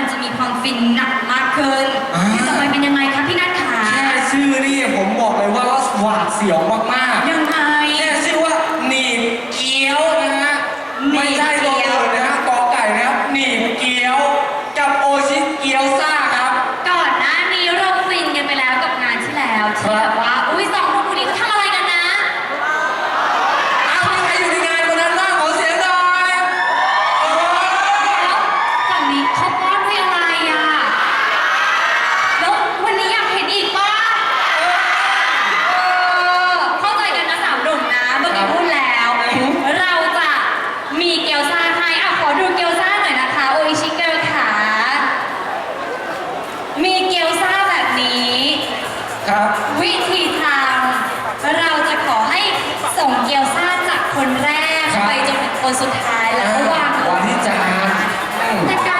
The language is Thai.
มันจะมีความฟินหนักมากขึ้นอ่ต่อไปเป็นยังไงคะพี่นัทคะแค่ชื่อนี่ผมบอกเลยว่าหวาดเสียวมากยังไงแค่ชื่อว่าหนีบเกี้ยวนะฮะไม่ใช่ ครับ วิธีทางเราจะขอให้ส่งเกี๊ยวซ่าจากคนแรกรไปจนถึงคนสุดท้ายแล้ววางวางที่จานแต่การ